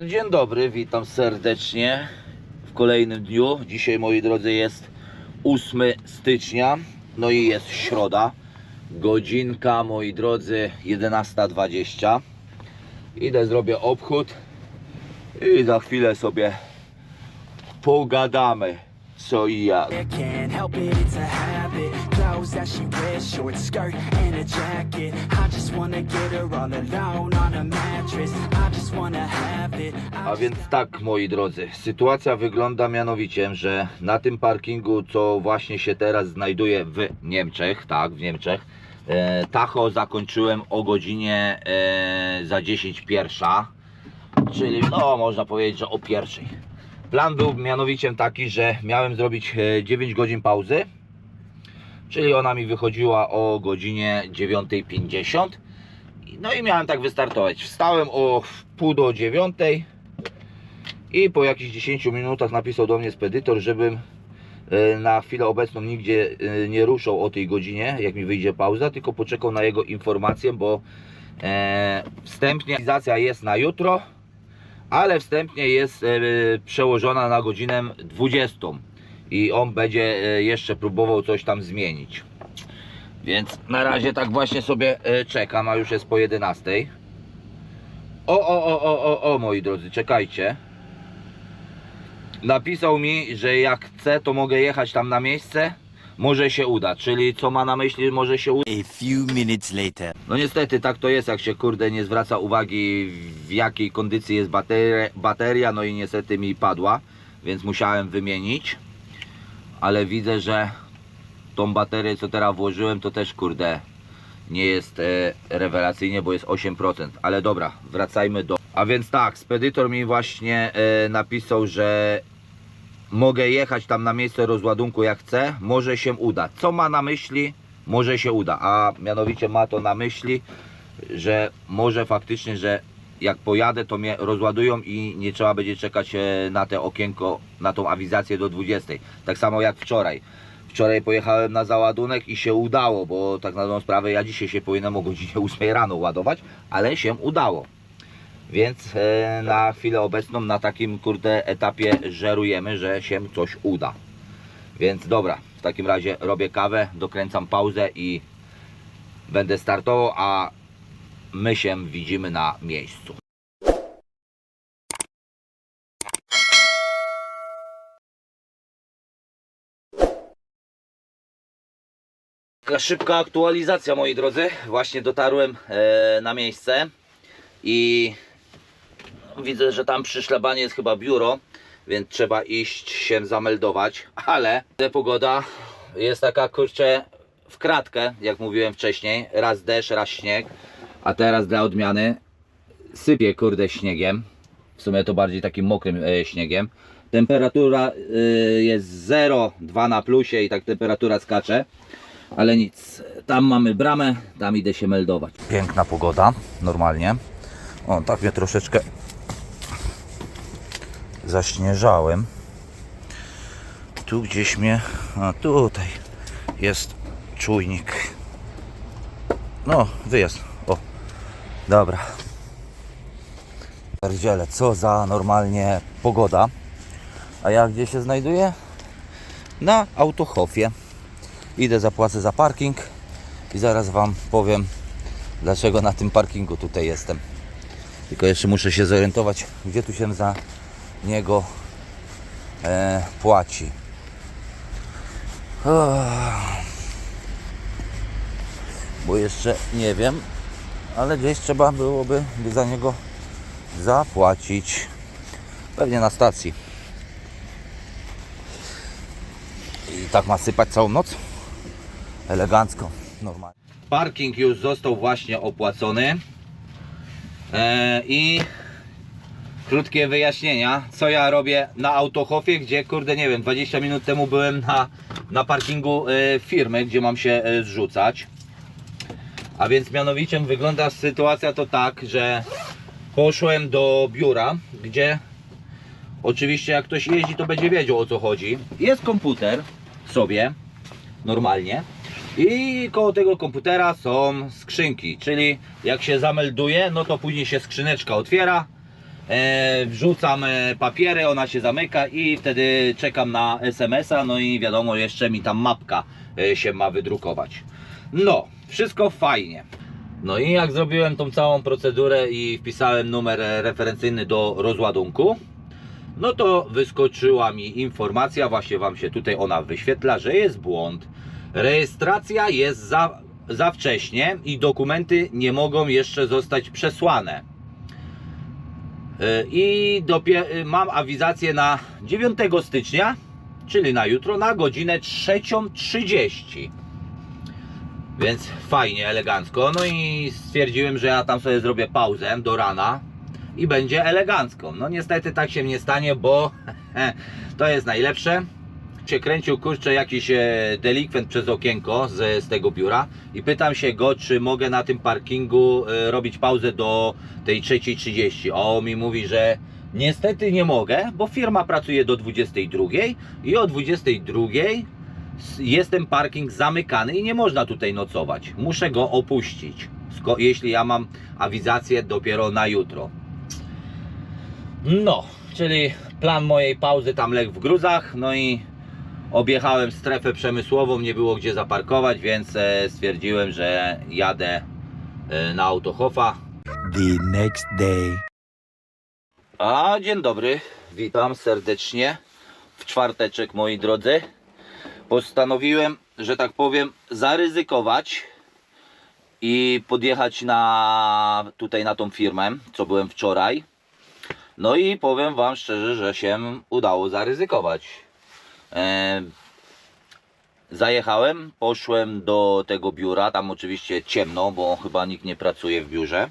Dzień dobry, witam serdecznie w kolejnym dniu. Dzisiaj, moi drodzy, jest 8 stycznia, no i jest środa. Godzinka, moi drodzy, 11.20. Idę, zrobię obchód i za chwilę sobie pogadamy co i jak. Clothes that she wears, short skirt and a jacket. I just wanna get her all alone on a mattress. I just wanna have it. A więc tak, moi drodzy, sytuacja wygląda mianowicie, że na tym parkingu, co właśnie się teraz znajduje w Niemczech, tak, w Niemczech, e, Tacho zakończyłem o godzinie e, za 10 pierwsza, czyli no można powiedzieć, że o pierwszej. Plan był mianowicie taki, że miałem zrobić e, 9 godzin pauzy, czyli ona mi wychodziła o godzinie 9.50. No i miałem tak wystartować. Wstałem o pół do dziewiątej i po jakichś 10 minutach napisał do mnie spedytor, żebym e, na chwilę obecną nigdzie e, nie ruszał o tej godzinie, jak mi wyjdzie pauza, tylko poczekał na jego informację, bo e, wstępnie realizacja jest na jutro, ale wstępnie jest przełożona na godzinę 20 i on będzie e, jeszcze próbował coś tam zmienić. Więc na razie tak właśnie sobie e, czekam, a już jest po 11. O, o, o, o, o, o, moi drodzy, czekajcie. Napisał mi, że jak chcę, to mogę jechać tam na miejsce. Może się uda, czyli co ma na myśli, może się uda. A few minutes later. No niestety tak to jest, jak się kurde nie zwraca uwagi w jakiej kondycji jest bateria, bateria no i niestety mi padła, więc musiałem wymienić. Ale widzę, że tą baterię co teraz włożyłem to też kurde nie jest e, rewelacyjnie, bo jest 8%. Ale dobra, wracajmy do... A więc tak, spedytor mi właśnie e, napisał, że mogę jechać tam na miejsce rozładunku jak chcę, może się uda. Co ma na myśli? Może się uda, a mianowicie ma to na myśli, że może faktycznie, że jak pojadę, to mnie rozładują i nie trzeba będzie czekać e, na te okienko, na tą awizację do 20. Tak samo jak wczoraj. Wczoraj pojechałem na załadunek i się udało, bo tak na dobrą sprawę ja dzisiaj się powinienem o godzinie 8 rano ładować, ale się udało. Więc e, na chwilę obecną na takim kurde etapie żerujemy, że się coś uda. Więc dobra, w takim razie robię kawę, dokręcam pauzę i będę startował, a my się widzimy na miejscu. Taka szybka aktualizacja moi drodzy. Właśnie dotarłem e, na miejsce i widzę, że tam przy szlabanie jest chyba biuro, więc trzeba iść się zameldować, ale pogoda jest taka kurczę w kratkę, jak mówiłem wcześniej, raz deszcz, raz śnieg, a teraz dla odmiany sypie kurde śniegiem, w sumie to bardziej takim mokrym e, śniegiem. Temperatura e, jest 0,2 na plusie i tak temperatura skacze. Ale nic, tam mamy bramę, tam idę się meldować. Piękna pogoda, normalnie. O, tak mnie troszeczkę zaśnieżałem. Tu gdzieś mnie, a tutaj jest czujnik. No, wyjazd. Dobra. Pierdziele, co za normalnie pogoda. A ja gdzie się znajduję? Na autohofie. Idę, zapłacę za parking i zaraz Wam powiem, dlaczego na tym parkingu tutaj jestem. Tylko jeszcze muszę się zorientować, gdzie tu się za niego e, płaci. Uff. Bo jeszcze nie wiem, ale gdzieś trzeba byłoby by za niego zapłacić. Pewnie na stacji. I tak ma sypać całą noc? Elegancko, normalnie. Parking już został właśnie opłacony. E, I krótkie wyjaśnienia, co ja robię na autohofie, gdzie kurde nie wiem, 20 minut temu byłem na, na parkingu e, firmy, gdzie mam się e, zrzucać. A więc mianowicie wygląda sytuacja to tak, że poszłem do biura, gdzie oczywiście jak ktoś jeździ, to będzie wiedział o co chodzi. Jest komputer sobie, normalnie. I koło tego komputera są skrzynki, czyli jak się zamelduje, no to później się skrzyneczka otwiera E, wrzucam e, papiery, ona się zamyka i wtedy czekam na SMS-a, no i wiadomo, jeszcze mi tam mapka e, się ma wydrukować. No, wszystko fajnie. No i jak zrobiłem tą całą procedurę i wpisałem numer e, referencyjny do rozładunku, no to wyskoczyła mi informacja, właśnie Wam się tutaj ona wyświetla, że jest błąd. Rejestracja jest za, za wcześnie i dokumenty nie mogą jeszcze zostać przesłane. Y, I dopie- y, mam awizację na 9 stycznia, czyli na jutro, na godzinę 3.30. Więc fajnie, elegancko. No i stwierdziłem, że ja tam sobie zrobię pauzę do rana i będzie elegancko. No niestety tak się nie stanie, bo to jest najlepsze. Się kręcił kurczę jakiś e, delikwent przez okienko z, z tego biura i pytam się go, czy mogę na tym parkingu e, robić pauzę do tej 3.30. A on mi mówi, że niestety nie mogę, bo firma pracuje do 22 i o 22 s- jest ten parking zamykany i nie można tutaj nocować. Muszę go opuścić, jeśli ja mam awizację dopiero na jutro. No, czyli plan mojej pauzy tam legł w gruzach, no i objechałem strefę przemysłową, nie było gdzie zaparkować, więc e, stwierdziłem, że jadę e, na Autohofa. the next day. A dzień dobry, witam serdecznie w czwarteczek moi drodzy. Postanowiłem, że tak powiem, zaryzykować i podjechać na tutaj na tą firmę, co byłem wczoraj. No i powiem Wam szczerze, że się udało zaryzykować. E, zajechałem, poszłem do tego biura, tam oczywiście ciemno, bo chyba nikt nie pracuje w biurze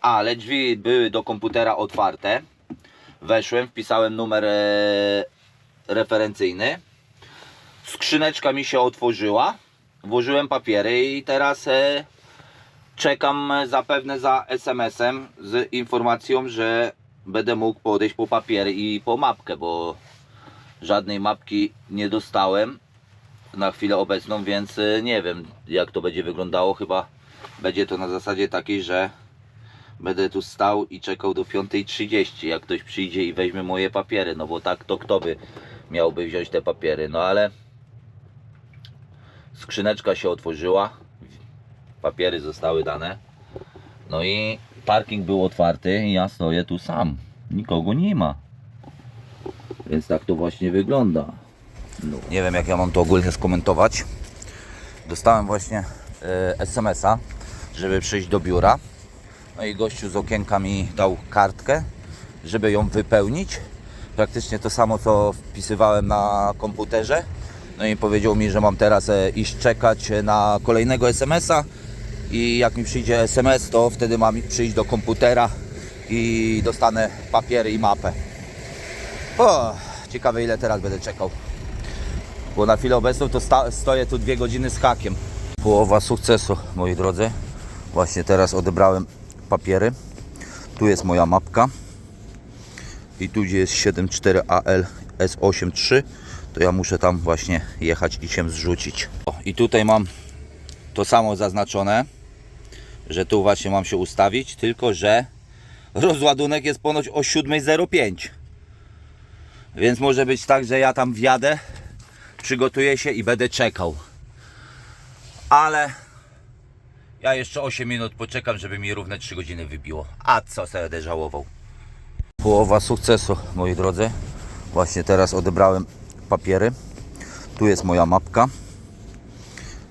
ale drzwi były do komputera otwarte. Weszłem, wpisałem numer e, referencyjny. Skrzyneczka mi się otworzyła. Włożyłem papiery i teraz e, czekam zapewne za SMS-em z informacją, że będę mógł podejść po papiery i po mapkę, bo żadnej mapki nie dostałem na chwilę obecną, więc e, nie wiem jak to będzie wyglądało. Chyba będzie to na zasadzie takiej, że będę tu stał i czekał do 5.30, jak ktoś przyjdzie i weźmie moje papiery, no bo tak to kto by miałby wziąć te papiery, no ale skrzyneczka się otworzyła, papiery zostały dane, no i parking był otwarty i ja stoję tu sam, nikogo nie ma, więc tak to właśnie wygląda. No. Nie wiem jak ja mam to ogólnie skomentować, dostałem właśnie e, SMS-a, żeby przyjść do biura, no i gościu z okienka mi dał kartkę, żeby ją wypełnić. Praktycznie to samo, co wpisywałem na komputerze. No i powiedział mi, że mam teraz e, iść czekać na kolejnego SMS-a i jak mi przyjdzie SMS, to wtedy mam przyjść do komputera i dostanę papiery i mapę. O, ciekawe ile teraz będę czekał. Bo na chwilę obecną to stoję tu dwie godziny z hakiem. Połowa sukcesu, moi drodzy. Właśnie teraz odebrałem papiery. Tu jest moja mapka. I tu gdzie jest 74AL S83, to ja muszę tam właśnie jechać i się zrzucić. O, I tutaj mam to samo zaznaczone, że tu właśnie mam się ustawić, tylko że rozładunek jest ponoć o 7.05. Więc może być tak, że ja tam wjadę, przygotuję się i będę czekał. Ale ja jeszcze 8 minut poczekam, żeby mi równe 3 godziny wybiło. A co sobie żałował? Połowa sukcesu, moi drodzy. Właśnie teraz odebrałem papiery. Tu jest moja mapka.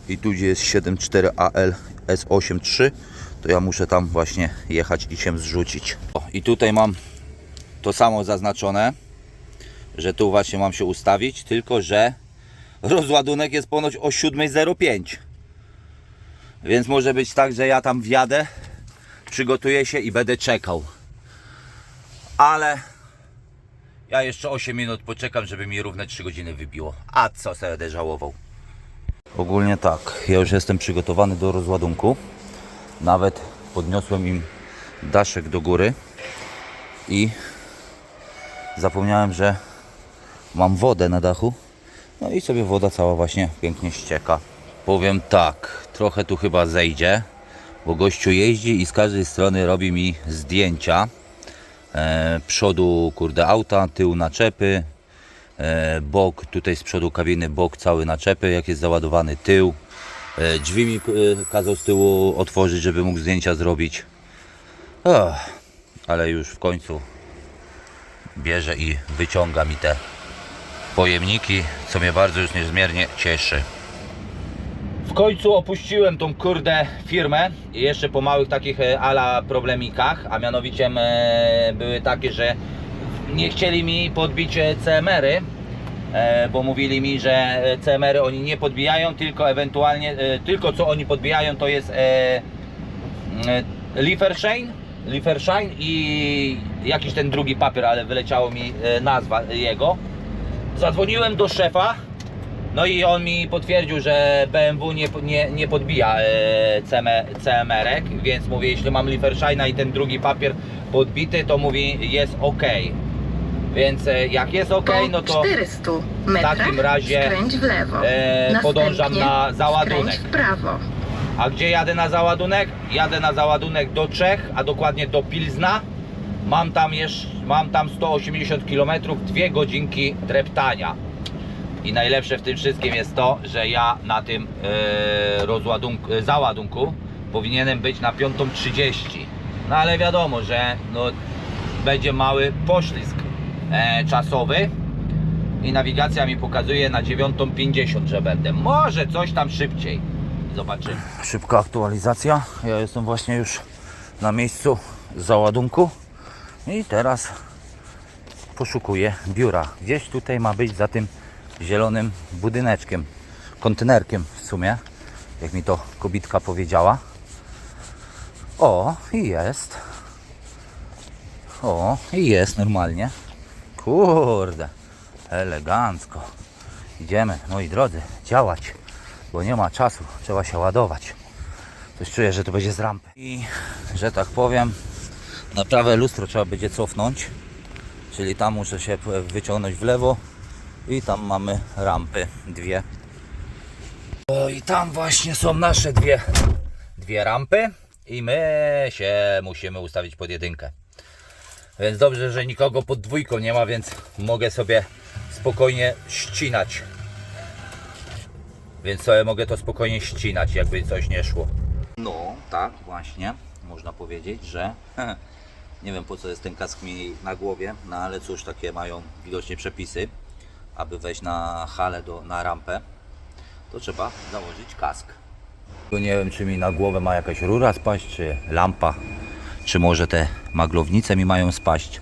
I tu gdzie jest 74AL S83, to ja muszę tam właśnie jechać i się zrzucić. O, I tutaj mam to samo zaznaczone, że tu właśnie mam się ustawić, tylko że rozładunek jest ponoć o 7.05. Więc może być tak, że ja tam wjadę, przygotuję się i będę czekał. Ale ja jeszcze 8 minut poczekam, żeby mi równe 3 godziny wybiło. A co będę żałował? Ogólnie tak, ja już jestem przygotowany do rozładunku. Nawet podniosłem im daszek do góry i zapomniałem, że mam wodę na dachu. No i sobie woda cała właśnie pięknie ścieka. Powiem tak, trochę tu chyba zejdzie, bo gościu jeździ i z każdej strony robi mi zdjęcia. E, przodu kurde auta, tył naczepy, e, bok tutaj z przodu kabiny, bok cały naczepy, jak jest załadowany tył. E, drzwi mi e, kazał z tyłu otworzyć, żeby mógł zdjęcia zrobić. Ale już w końcu bierze i wyciąga mi te pojemniki, co mnie bardzo już niezmiernie cieszy. W końcu opuściłem tą kurde firmę jeszcze po małych takich e, ala problemikach, a mianowicie e, były takie, że nie chcieli mi podbić e, CMR-y, bo mówili mi, że CMR-y oni nie podbijają, tylko ewentualnie, tylko co oni podbijają to jest Lieferschein, Lieferschein i jakiś ten drugi papier, ale wyleciało mi nazwa jego. Zadzwoniłem do szefa, no i on mi potwierdził, że BMW nie, nie, nie podbija e, CM, CMR-ek, więc mówię, jeśli mam Lieferscheina i ten drugi papier podbity, to mówi jest ok. Więc e, jak jest ok, Po no to 400 metrach takim razie, skręć w lewo. e, podążam na załadunek. Skręć w prawo. A gdzie jadę na załadunek? Jadę na załadunek do Czech, a dokładnie do Pilzna. Mam tam jeszcze, mam tam 180 km, dwie godzinki dreptania. I najlepsze w tym wszystkim jest to, że ja na tym e, e, załadunku powinienem być na 5.30. No ale wiadomo, że no, będzie mały poślizg e, czasowy i nawigacja mi pokazuje na 9.50, że będę. Może coś tam szybciej. Zobaczymy. Szybka aktualizacja. Ja jestem właśnie już na miejscu załadunku i teraz poszukuję biura. Gdzieś tutaj ma być za tym zielonym budyneczkiem, kontenerkiem w sumie, jak mi to kobitka powiedziała. O, i jest. O, i jest normalnie. Kurde, elegancko. Idziemy, moi drodzy, działać, bo nie ma czasu, trzeba się ładować. Coś czuję, że to będzie z rampy. I, że tak powiem, na prawe lustro trzeba będzie cofnąć, czyli tam muszę się wyciągnąć w lewo i tam mamy rampy, dwie. O, I tam właśnie są nasze dwie, dwie rampy i my się musimy ustawić pod jedynkę. Więc dobrze, że nikogo pod dwójką nie ma, więc mogę sobie spokojnie ścinać. Więc sobie mogę to spokojnie ścinać, jakby coś nie szło. No, tak, właśnie. Można powiedzieć, że nie wiem po co jest ten kask mi na głowie, no ale cóż, takie mają widocznie przepisy. Aby wejść na halę, do, na rampę, to trzeba założyć kask. Nie wiem, czy mi na głowę ma jakaś rura spaść, czy lampa, czy może te maglownice mi mają spaść.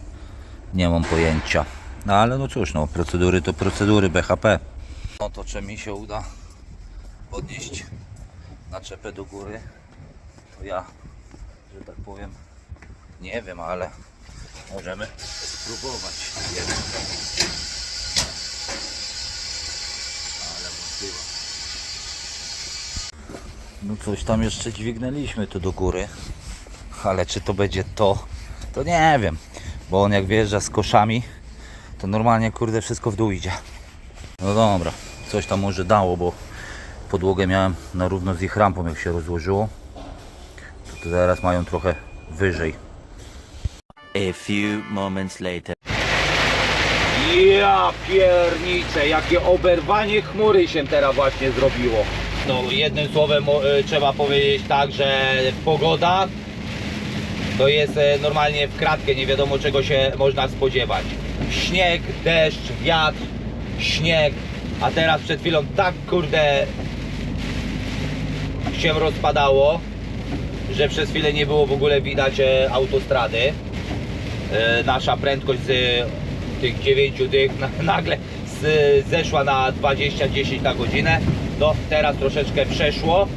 Nie mam pojęcia. No ale no cóż, no procedury to procedury BHP. No to czy mi się uda podnieść naczepę do góry, to ja, że tak powiem, nie wiem, ale możemy spróbować. Jeden. No coś tam jeszcze dźwignęliśmy tu do góry, ale czy to będzie to, to nie wiem, bo on jak wjeżdża z koszami, to normalnie kurde wszystko w dół idzie. No dobra, coś tam może dało, bo podłogę miałem na równo z ich rampą jak się rozłożyło. To, to teraz mają trochę wyżej. A few moments later. Ja pierniczę, jakie oberwanie chmury się teraz właśnie zrobiło. No jednym słowem e, trzeba powiedzieć tak, że pogoda to jest e, normalnie w kratkę, nie wiadomo czego się można spodziewać. Śnieg, deszcz, wiatr, śnieg, a teraz przed chwilą tak kurde się rozpadało, że przez chwilę nie było w ogóle widać e, autostrady. Nasza prędkość z tych 9 dych na, nagle zeszła na 20-10 na godzinę. No teraz troszeczkę przeszło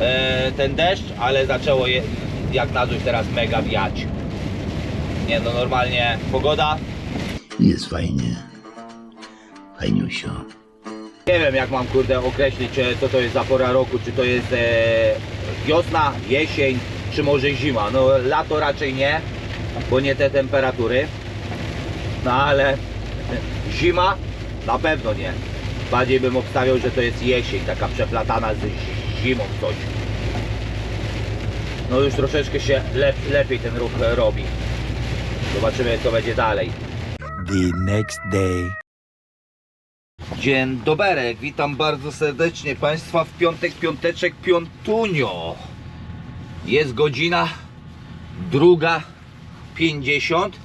e, ten deszcz, ale zaczęło je, jak na złość teraz mega wiać. Nie no normalnie pogoda. Jest fajnie. Fajniusio. Nie wiem jak mam kurde określić e, co to jest za pora roku, czy to jest e, wiosna, jesień, czy może zima. No lato raczej nie, bo nie te temperatury. No ale zima na pewno nie. Bardziej bym obstawiał, że to jest jesień, taka przeplatana z zimą coś. No już troszeczkę się lep, lepiej ten ruch robi. Zobaczymy co będzie dalej. The next day. Dzień doberek, witam bardzo serdecznie Państwa w piątek, piąteczek, piątunio. Jest godzina druga 50.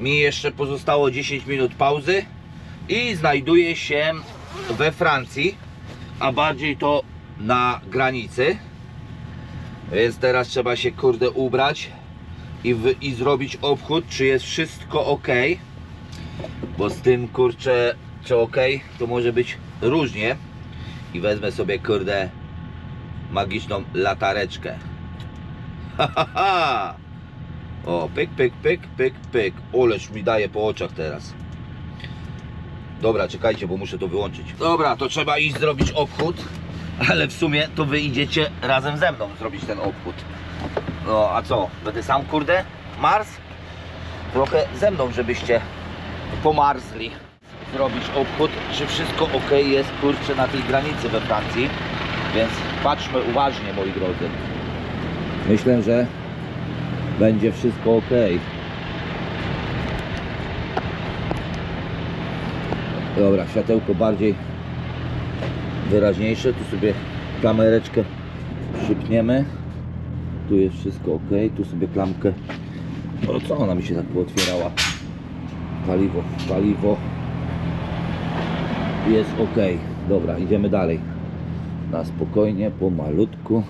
Mi jeszcze pozostało 10 minut pauzy i znajduję się we Francji, a bardziej to na granicy. Więc teraz trzeba się kurde ubrać i, wy, i zrobić obchód, czy jest wszystko ok. Bo z tym kurczę, czy ok, to może być różnie. I wezmę sobie kurde magiczną latareczkę. Ha, ha, ha. O, pyk, pyk, pyk, pyk, pyk. Oleż mi daje po oczach teraz. Dobra, czekajcie, bo muszę to wyłączyć. Dobra, to trzeba iść zrobić obchód. Ale w sumie to wy idziecie razem ze mną zrobić ten obchód. No, a co? Będę sam kurde? Mars? Trochę ze mną, żebyście pomarzli. Zrobić obchód, czy wszystko ok jest kurczę na tej granicy we Francji. Więc patrzmy uważnie moi drodzy. Myślę, że będzie wszystko ok. Dobra, światełko bardziej wyraźniejsze. Tu sobie kamereczkę przypniemy. Tu jest wszystko ok. Tu sobie klamkę. O co ona mi się tak pootwierała? Paliwo, paliwo. Jest ok. Dobra, idziemy dalej. Na spokojnie, pomalutku.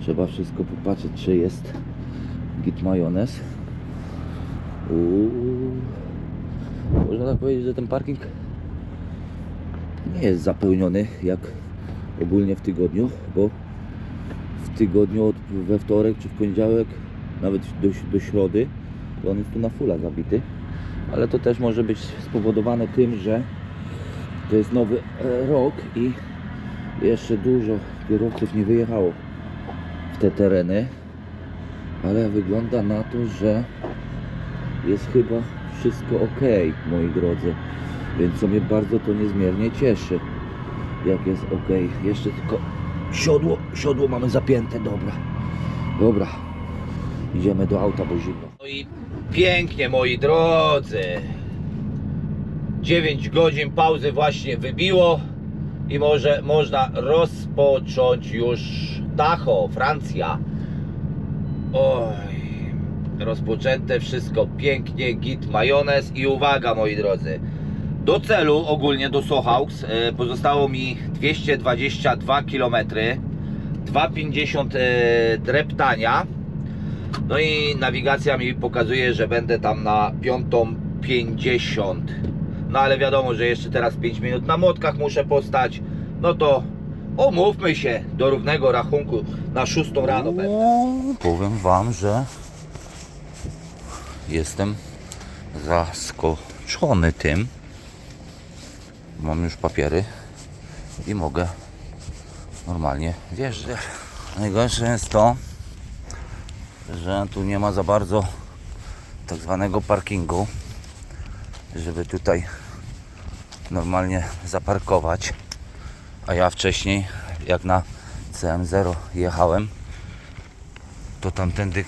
Trzeba wszystko popatrzeć, czy jest git majonez. Uuu. Można tak powiedzieć, że ten parking nie jest zapełniony jak ogólnie w tygodniu, bo w tygodniu od, we wtorek czy w poniedziałek, nawet do, do środy, to on jest tu na fulla zabity. Ale to też może być spowodowane tym, że to jest nowy e, rok i jeszcze dużo kierowców nie wyjechało w te tereny. Ale wygląda na to, że jest chyba wszystko ok, moi drodzy. Więc co mnie bardzo to niezmiernie cieszy, jak jest ok. Jeszcze tylko siodło, siodło mamy zapięte, dobra. Dobra, idziemy do auta, bo zimno. No i pięknie, moi drodzy. 9 godzin pauzy właśnie wybiło i może można rozpocząć już Tacho, Francja. Oj, rozpoczęte wszystko pięknie, git majonez i uwaga moi drodzy. Do celu ogólnie do Sochaux e, pozostało mi 222 km, 2,50 e, dreptania. No i nawigacja mi pokazuje, że będę tam na 5.50. No ale wiadomo, że jeszcze teraz 5 minut na młotkach muszę postać. No to umówmy się do równego rachunku na 6 rano będę. Powiem Wam, że jestem zaskoczony tym. Mam już papiery i mogę normalnie wjeżdżać. Najgorsze jest to, że tu nie ma za bardzo tak zwanego parkingu, żeby tutaj normalnie zaparkować. A ja wcześniej, jak na CM0 jechałem, to tamtędy,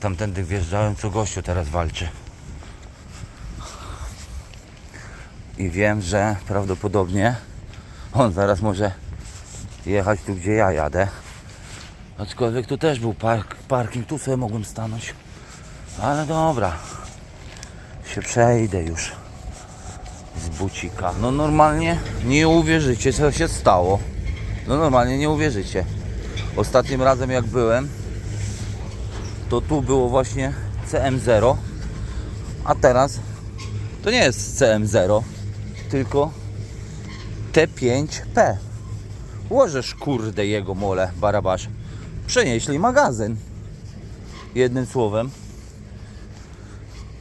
tamtędy wjeżdżałem, co gościu teraz walczy. I wiem, że prawdopodobnie on zaraz może jechać tu, gdzie ja jadę. Aczkolwiek tu też był park, parking, tu sobie mogłem stanąć. Ale dobra, się przejdę już z bucika. No normalnie nie uwierzycie, co się stało. No normalnie nie uwierzycie. Ostatnim razem jak byłem, to tu było właśnie CM0, a teraz to nie jest CM0, tylko T5P. Łożesz kurde jego mole, barabasz. Przenieśli magazyn. Jednym słowem.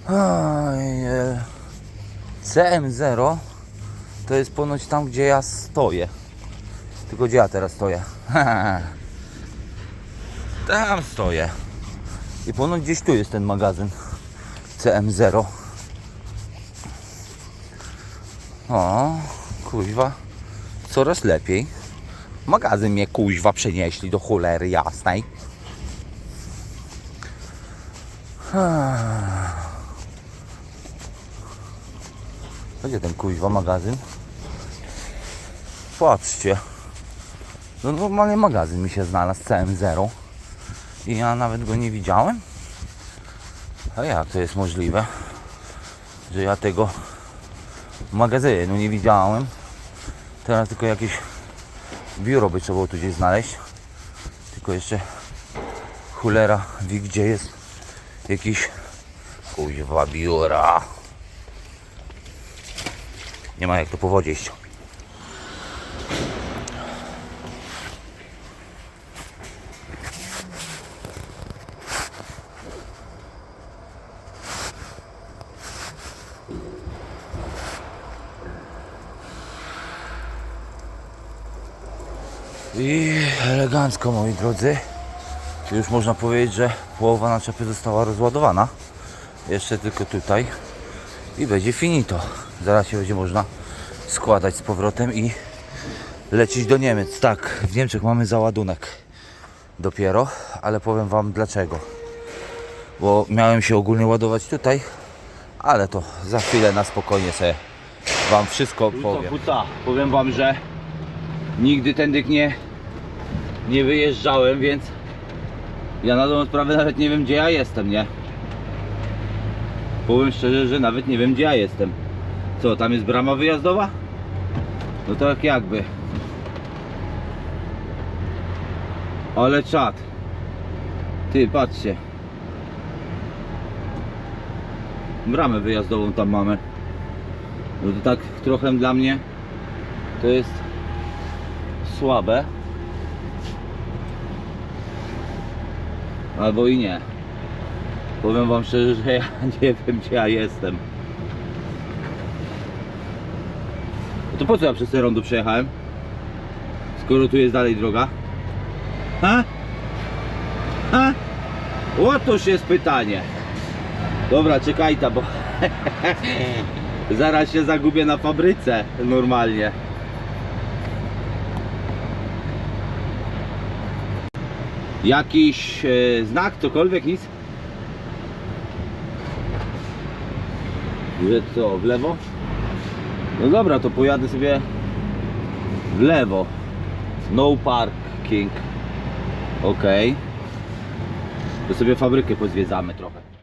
E, CM0 to jest ponoć tam, gdzie ja stoję. Tylko gdzie ja teraz stoję? Tam stoję. I ponoć gdzieś tu jest ten magazyn CM0. O, kuźwa, coraz lepiej. Magazyn mnie kuźwa przenieśli do cholery jasnej. Gdzie ten kuźwa magazyn? Patrzcie. No normalnie magazyn mi się znalazł, CM0 I ja nawet go nie widziałem. A jak to jest możliwe, że ja tego magazynu nie widziałem? Teraz tylko jakieś biuro by trzeba było tu gdzieś znaleźć. Tylko jeszcze cholera wie gdzie jest jakiś kuźwa biura. Nie ma jak to po wodzie iść. I elegancko moi drodzy. Już można powiedzieć, że połowa naczepy została rozładowana. Jeszcze tylko tutaj. I będzie finito. Zaraz się będzie można składać z powrotem i lecieć do Niemiec. Tak, w Niemczech mamy załadunek dopiero, ale powiem Wam dlaczego. Bo miałem się ogólnie ładować tutaj, ale to za chwilę na spokojnie sobie Wam wszystko powiem. Puca, powiem Wam, że nigdy tędy nie, nie wyjeżdżałem, więc ja na dobrą sprawę nawet nie wiem gdzie ja jestem, nie? Powiem szczerze, że nawet nie wiem gdzie ja jestem. Co, tam jest brama wyjazdowa? No tak jakby. Ale czad. Ty, patrzcie. Bramę wyjazdową tam mamy. No to tak trochę dla mnie to jest słabe. Albo i nie. Powiem wam szczerze, że ja nie wiem gdzie ja jestem. To po co ja przez te rondo przejechałem? Skoro tu jest dalej droga. Ha? Ha? Otóż jest pytanie. Dobra, czekaj ta, bo zaraz się zagubię na fabryce normalnie. Jakiś e, znak, cokolwiek, nic? Że co, w lewo? No dobra, to pojadę sobie w lewo. No parking. Ok. To sobie fabrykę pozwiedzamy trochę.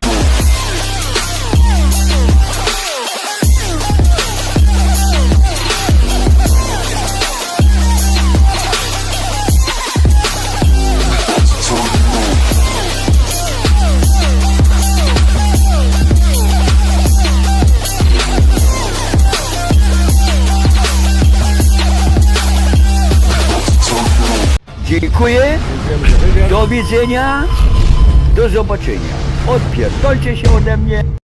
Dziękuję. Do widzenia. Do zobaczenia. Odpierdolcie się ode mnie.